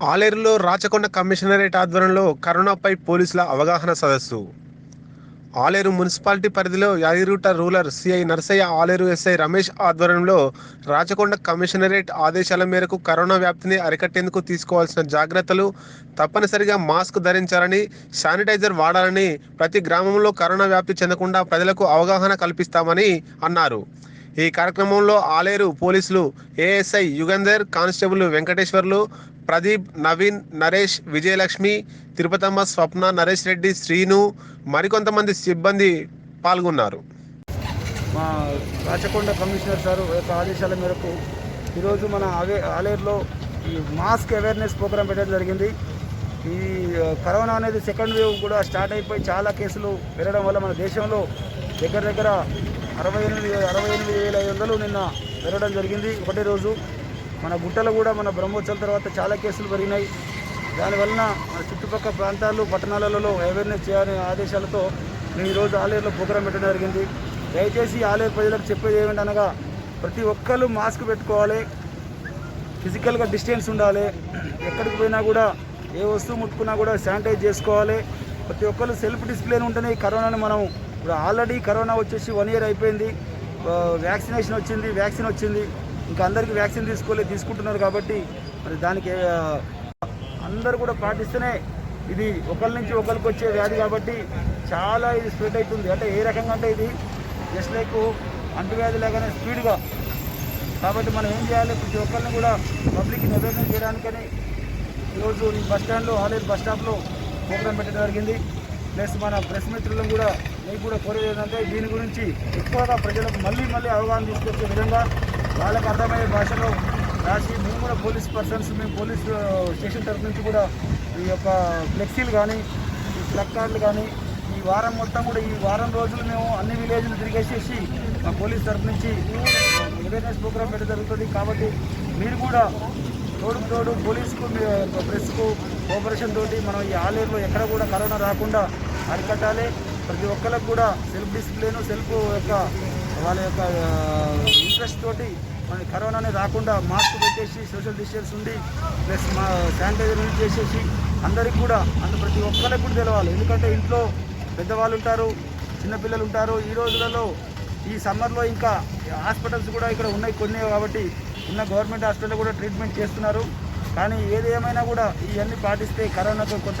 ఆలేరులో Rachakonda commissionerate ఆధ్వర్యంలో కరోనాపై పోలీసుల అవగాహన సదస్సు. ఆలేరు మున్సిపాలిటీ పరిధిలో యాదిరుట rural CI Narsaiah Aleru SI Ramesh ఆధ్వర్యంలో రాచకొండ కమిషనరేట్ ఆదేశాల మేరకు కరోనా వ్యాప్తిని అరికట్టేందుకు తీసుకోవాల్సిన జాగ్రత్తలు తప్పనిసరిగా మాస్క్ ధరించాలని శానిటైజర్ వాడాలని ప్రతి గ్రామంలో కరోనా వ్యాప్తి చెందకుండా ప్రజలకు అవగాహన కల్పిస్తామని అన్నారు. ఈ కార్యక్రమంలో ఆలేరు పోలీసులు ఏఎస్ఐ యుగంధర్ కానిస్టేబుల్ వెంకటేశ్వర్లు ప్రదీప్ నవీన్ నరేష్ విజయలక్ష్మి తిరుపతమ్మ స్వప్న నరేష్ రెడ్డి శ్రీను మరికొంతమంది సిబ్బంది పాల్గొన్నారు. మా రాచకొండ కమిషనర్ సార్ యొక్క ఆదేశాల మేరకు ఈరోజు మన అవే ఆలేరులో ఈ మాస్క్ అవేర్నెస్ ప్రోగ్రాం పెట్టడం జరిగింది. ఈ కరోనా అనేది సెకండ్ వేవ్ కూడా స్టార్ట్ అయిపోయి చాలా కేసులు పెరగడం వల్ల మన దేశంలో దగ్గర దగ్గర అరవై ఎనిమిది అరవై ఎనిమిది వేల ఐదు వందలు నిన్న పెరగడం జరిగింది. ఒకటే రోజు మన గుట్టలు కూడా మన బ్రహ్మోత్సవం తర్వాత చాలా కేసులు పెరిగినాయి. దానివలన మన చుట్టుపక్కల ప్రాంతాలు పట్టణాలలో అవేర్నెస్ చేయాలనే ఆదేశాలతో మేము ఈరోజు ఆలయంలో ప్రోగ్రాం పెట్టడం జరిగింది. దయచేసి ఆలయ ప్రజలకు చెప్పేది ఏమిటి అనగా ప్రతి ఒక్కరు మాస్క్ పెట్టుకోవాలి. ఫిజికల్గా డిస్టెన్స్ ఉండాలి. ఎక్కడికి పోయినా కూడా ఏ వస్తువు ముట్టుకున్నా కూడా శానిటైజ్ చేసుకోవాలి. ప్రతి ఒక్కరు సెల్ఫ్ డిసిప్లిన్ ఉంటేనే ఈ కరోనాని మనం ఇప్పుడు ఆల్రెడీ కరోనా వచ్చేసి వన్ ఇయర్ అయిపోయింది. వ్యాక్సినేషన్ వచ్చింది వ్యాక్సిన్ వచ్చింది. ఇంకా అందరికీ వ్యాక్సిన్ తీసుకోలేదు తీసుకుంటున్నారు కాబట్టి మరి దానికి అందరూ కూడా పాటిస్తేనే ఇది ఒకరి నుంచి ఒకరికి వచ్చే వ్యాధి కాబట్టి చాలా ఇది స్ప్రెడ్ అవుతుంది. అంటే ఏ రకంగా అంటే ఇది జస్ట్ లైక్ అంటువ్యాధి లాగానే స్పీడ్గా కాబట్టి మనం ఏం చేయాలి? ప్రతి ఒక్కరిని కూడా పబ్లిక్ అవేర్నెస్ చేయడానికని ఈరోజు ఈ బస్ స్టాండ్లో ఆలేరు బస్ స్టాప్లో ప్రోగ్రాం పెట్టడం జరిగింది. ప్లస్ మన ప్రెస్ మిత్రులను కూడా మీకు కూడా కోరేది ఏంటంటే దీని గురించి ఎక్కువగా ప్రజలకు మళ్ళీ మళ్ళీ అవగాహన తీసుకొచ్చే విధంగా వాళ్ళకి అర్థమయ్యే భాషలో రాసి మేము కూడా పోలీస్ పర్సన్స్ మేము పోలీస్ స్టేషన్ తరఫు నుంచి కూడా ఈ యొక్క ఫ్లెక్సీలు కానీ ఈ ప్లగ్ కార్డులు కానీ ఈ వారం మొత్తం కూడా ఈ వారం రోజులు మేము అన్ని విలేజ్లు తిరిగేసేసి మా పోలీస్ తరఫు నుంచి అవేర్నెస్ ప్రోగ్రామ్ పెట్టడం జరుగుతుంది. కాబట్టి మీరు కూడా తోడుకు తోడు పోలీసుకు మీ ప్రెస్కు కోఆపరేషన్ తోటి మనం ఈ ఆలయంలో ఎక్కడ కూడా కరోనా రాకుండా అరికట్టాలి. ప్రతి ఒక్కరికి కూడా సెల్ఫ్ డిసిప్లిన్ సెల్ఫ్ యొక్క వాళ్ళ యొక్క ఇంట్రెస్ట్ తోటి మన కరోనానే రాకుండా మాస్క్ పెట్టేసి సోషల్ డిస్టెన్స్ ఉండి ప్లస్ మా శానిటైజర్ యూజ్ చేసేసి అందరికి కూడా అంత ప్రతి ఒక్కరికి కూడా తెలవాలి. ఎందుకంటే ఇంట్లో పెద్దవాళ్ళు ఉంటారు చిన్నపిల్లలు ఉంటారు. ఈ రోజులలో ఈ సమ్మర్లో ఇంకా హాస్పిటల్స్ కూడా ఇక్కడ ఉన్నాయి కొన్ని కాబట్టి ఉన్న గవర్నమెంట్ హాస్పిటల్ కూడా ట్రీట్మెంట్ చేస్తున్నారు. కానీ ఏది ఏమైనా కూడా ఇవన్నీ పాటిస్తే కరోనాతో కొంత